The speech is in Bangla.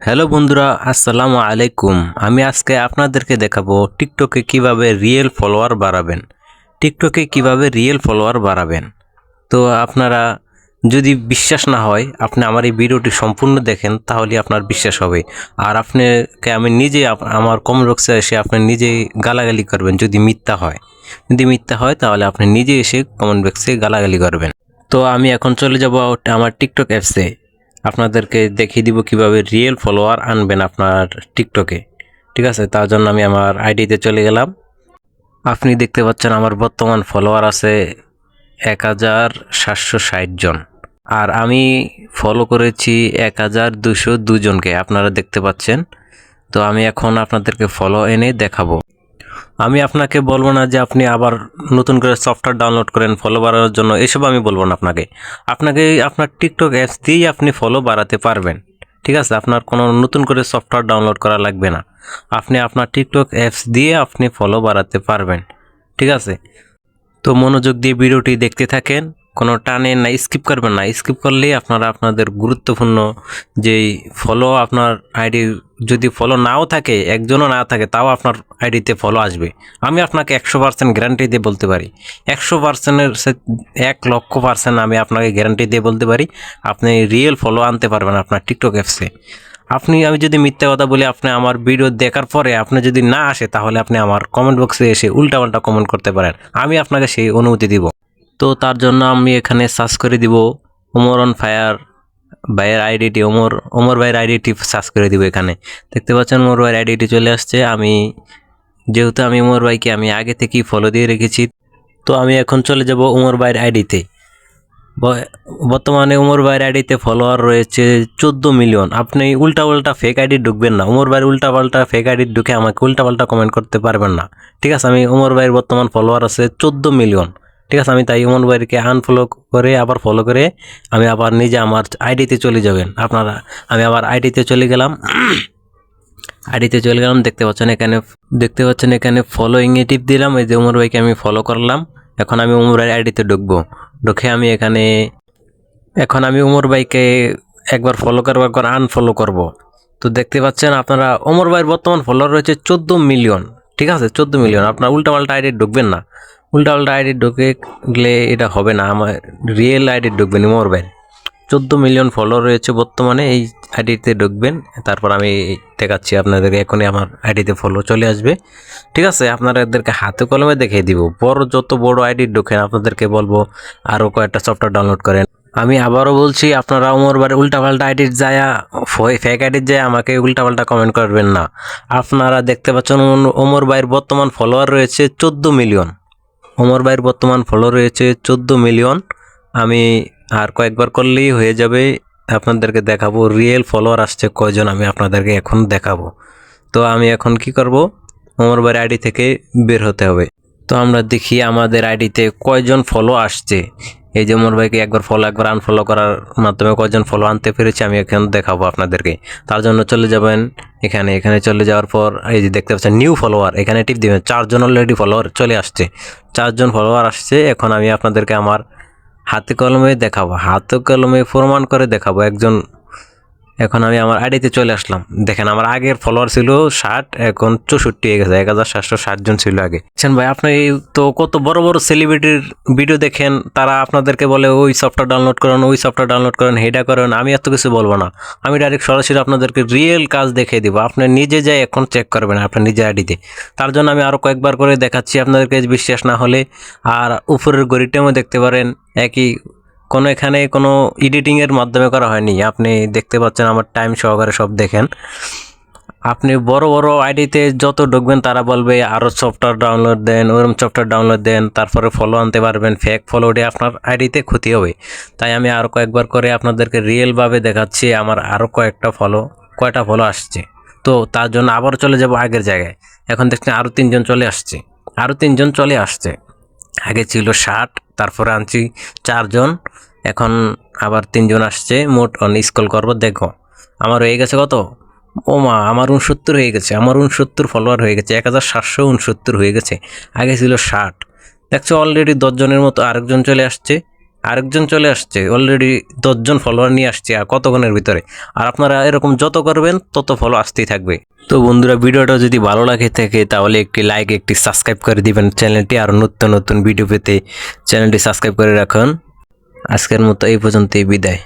হ্যালো বন্ধুরা, আসসালামু আলাইকুম। আমি আজকে আপনাদেরকে দেখাবো টিকটকে কীভাবে রিয়েল ফলোয়ার বাড়াবেন। টিকটকে কীভাবে রিয়েল ফলোয়ার বাড়াবেন। তো আপনারা যদি বিশ্বাস না হয়, আপনি আমার এই ভিডিওটি সম্পূর্ণ দেখেন, তাহলে আপনার বিশ্বাস হবে। আর আপনাকে আমি নিজে আমার কমেন্ট বক্সে এসে আপনি নিজেই গালাগালি করবেন, যদি মিথ্যা হয়। যদি মিথ্যা হয়, তাহলে আপনি নিজে এসে কমেন্ট বক্সে গালাগালি করবেন। তো আমি এখন চলে যাব আমার টিকটক অ্যাপসে আপনাদেরকে দেখিয়ে দিব কীভাবে রিয়েল ফলোয়ার আনবেন আপনার টিকটকে ঠিক আছে? তার জন্য আমি আমার আইডিতে চলে গেলাম। আপনি দেখতে পাচ্ছেন আমার বর্তমান ফলোয়ার আছে এক হাজার সাতশো ষাট জন। আর আমি ফলো করেছি এক হাজার দুশো দুজনকে আপনারা দেখতে পাচ্ছেন। তো আমি এখন আপনাদেরকে ফলো এনে দেখাবো। আমি আপনাকে বলব না যে আপনি আবার নতুন করে সফটওয়্যার ডাউনলোড করেন ফলো বাড়ানোর জন্য। এসব আমি বলব না আপনাকে। আপনাকে আপনার টিকটক অ্যাপস দিয়েই আপনি ফলো বাড়াতে পারবেন। ঠিক আছে? আপনার কোনো নতুন করে সফটওয়্যার ডাউনলোড করা লাগবে না। আপনি আপনার টিকটক অ্যাপস দিয়ে আপনি ফলো বাড়াতে পারবেন। ঠিক আছে? তো মনোযোগ দিয়ে ভিডিওটি দেখতে থাকেন। কোনো টানে না স্কিপ করবেন না। স্কিপ করলেই আপনারা আপনাদের গুরুত্বপূর্ণ যেই ফলো আপনার আইডি যদি ফলো নাও থাকে, একজনও না থাকে, তাও আপনার আইডিতে ফলো আসবে। আমি আপনাকে একশো পার্সেন্ট গ্যারান্টি দিয়ে বলতে পারি। একশো পার্সেন্টের এক লক্ষ পার্সেন্ট আমি আপনাকে গ্যারান্টি দিয়ে বলতে পারি। আপনি রিয়েল ফলো আনতে পারবেন আপনার টিকটক অ্যাপসে আপনি, আমি যদি মিথ্যা কথা বলি, আপনি আমার ভিডিও দেখার পরে আপনি যদি না আসে, তাহলে আপনি আমার কমেন্ট বক্সে এসে উল্টা উল্টাপাল্টা কমেন্ট করতে পারেন। আমি আপনাকে সেই অনুমতি দিব। তো তার জন্য আমি এখানে সার্চ করে দিব ওমর অন ফায়ার ভাইয়ের আইডিটি ওমর ওমর ভাইয়ের আইডিটি সার্চ করে দিব এখানে। দেখতে পাচ্ছেন ওমর ভাইয়ের আইডিটি চলে আসছে। আমি, যেহেতু আমি ওমর ভাইকে আমি আগে থেকেই ফলো দিয়ে রেখেছি, তো আমি এখন চলে যাব ওমর ভাইয়ের আইডিতে বর্তমানে উমর ভাইয়ের আইডিতে ফলোয়ার রয়েছে চোদ্দ মিলিয়ন আপনি উল্টা উল্টা ফেক আইডি ঢুকবেন না। উমর ভাইয়ের উল্টা পাল্টা ফেক আইডি ঢুকে আমাকে উল্টা পাল্টা কমেন্ট করতে পারবেন না। ঠিক আছে, আমি উমর ভাইয়ের বর্তমান ফলোয়ার আছে চোদ্দ মিলিয়ন ঠিক আছে, আমি তাই উমর ভাইকে আনফলো করে, আবার ফলো করে আমি আবার নিজে আমার আইডিতে চলে যাবেন। আপনারা, আমি আবার আইডিতে চলে গেলাম। আইডিতে চলে গেলাম, দেখতে পাচ্ছেন এখানে, দেখতে পাচ্ছেন এখানে ফলোইং এ টিপ দিলাম, এই যে উমর ভাইকে আমি ফলো করলাম। এখন আমি উমর ভাইয়ের আইডিতে ঢুকবো। ঢুকে আমি এখানে, এখন আমি উমর ভাইকে একবার ফলো করব, একবার আনফলো করব। তো দেখতে পাচ্ছেন আপনারা ওমর ভাইয়ের বর্তমান ফলোয়ার রয়েছে চোদ্দ মিলিয়ন ঠিক আছে, চোদ্দ মিলিয়ন আপনার উল্টাপাল্টা আইডি ঢুকবেন না। উল্টাপাল্টা আইডি ঢুকে গেলে এটা হবে না, আমার রিয়েল আইডি ঢুকবেন ভাইয়ের চোদ্দ মিলিয়ন ফলোয়ার রয়েছে বর্তমানে, এই আইডিতে ঢুকবেন, তারপর আমি দেখাচ্ছি আপনাদেরকে, এখনই আমার আইডিতে ফলো চলে আসবে। ঠিক আছে, আপনাদেরকে হাতে কলমে দেখিয়ে দিব। বড় যত বড় আইডি ঢোকেন, আপনাদেরকে বলব আরও কয়েকটা সফটওয়্যার ডাউনলোড করেন। আমি আবারও বলছি, আপনারা ওমর বারে উল্টাপাল্টা আইডির যায় ফেক আইডির যায় আমাকে উল্টাপাল্টা কমেন্ট করবেন না। আপনারা দেখতে পাচ্ছেন ওমর ভাইয়ের বর্তমান ফলোয়ার রয়েছে চোদ্দ মিলিয়ন ওমর ভাইয়ের বর্তমান ফলো রয়েছে চোদ্দ মিলিয়ন আমি আর কয়েকবার করলেই হয়ে যাবে। আপনাদেরকে দেখাবো রিয়েল ফলোয়ার আসছে কয়জন আমি আপনাদেরকে এখন দেখাবো। তো আমি এখন কি করব? ওমর ভাইয়ের আইডি থেকে বের হতে হবে। তো আমরা দেখি আমাদের আইডিতে কয়জন ফলো আসছে। এই যে মোর ভাইকে একবার ফলো একবার আনফলো করার মাধ্যমে কয়েকজন ফলো আনতে পেরেছি আমি এখানে দেখাবো আপনাদেরকে। তার জন্য চলে যাবেন এখানে এখানে চলে যাওয়ার পর, এই যে দেখতে পাচ্ছেন নিউ ফলোয়ার এখানে টিপ দেবেন, চারজন অলরেডি ফলোয়ার চলে আসছে। চারজন ফলোয়ার আসছে, এখন আমি আপনাদেরকে আমার হাতে কলমে দেখাবো, হাতে কলমে প্রমাণ করে দেখাবো, একজন এখন আমি আমার আইডিতে চলে আসলাম। দেখেন আমার আগের ফলোয়ার ছিল ষাট, এখন চৌষট্টি হয়ে গেছে, এক হাজার সাতশো ষাট জন ছিল আগে। আচ্ছা ভাই, আপনি তো কত বড় বড় সেলিব্রিটির ভিডিও দেখেন, তারা আপনাদেরকে বলে, ওই সফটওয়্যার ডাউনলোড করেন, ওই সফটওয়্যার ডাউনলোড করেন, হেডা করেন, আমি এত কিছু বলব না। আমি ডাইরেক্ট সরাসরি আপনাদেরকে রিয়েল কাজ দেখিয়ে দিব। আপনি নিজে যাই এখন চেক করবেন আপনার নিজের আইডিতে। তার জন্য আমি আরও কয়েকবার করে দেখাচ্ছি আপনাদেরকে, বিশ্বাস না হলে। আর উপরের গড়িটাও দেখতে পারেন, একই কোনো এখানে কোনো এডিটিংয়ের মাধ্যমে করা হয়নি। আপনি দেখতে পাচ্ছেন আমার টাইম সহকারে সব দেখেন। আপনি বড় বড় আইডিতে যত ঢুকবেন তারা বলবে আরও সফটওয়্যার ডাউনলোড দেন, ওরম সফটওয়্যার ডাউনলোড দেন, তারপরে ফলো আনতে পারবেন ফেক ফলো দিয়ে আপনার আইডিতে ক্ষতি হবে। তাই আমি আরও কয়েকবার করে আপনাদেরকে রিয়েলভাবে দেখাচ্ছি, আমার আরও কয়েকটা ফলো কয়টা ফলো আসছে। তো তার জন্য আবার চলে যাব আগের জায়গায়। এখন দেখছেন আরও তিনজন চলে আসছে। আরও তিনজন চলে আসছে। আগে ছিল ষাট তারপরে আনছি চারজন। এখন আবার তিনজন আসছে, মোট স্কল করব, দেখো। আমার হয়ে গেছে কত? ও মা, আমার উনসত্তর হয়ে গেছে, আমার উনসত্তর ফলোয়ার হয়ে গেছে, এক হাজার সাতশো উনসত্তর হয়ে গেছে। আগে ছিল ষাট। দেখছ অলরেডি দশজনের মতো আরেকজন চলে আসছে। আরেকজন চলে আসছে অলরেডি দশজন ফলোয়ার নিয়ে আসছে, আর কতক্ষণের ভিতরে? আর আপনারা এরকম যত করবেন, তত ফলো আসতেই থাকবে। তো বন্ধুরা, ভিডিওটা যদি ভালো লাগে থাকে, তাহলে একটি লাইক একটি সাবস্ক্রাইব করে দিবেন চ্যানেলটি আর নতুন নতুন ভিডিও পেতে চ্যানেলটি সাবস্ক্রাইব করে রাখুন। আজকের মতো এই পর্যন্তই, বিদায়।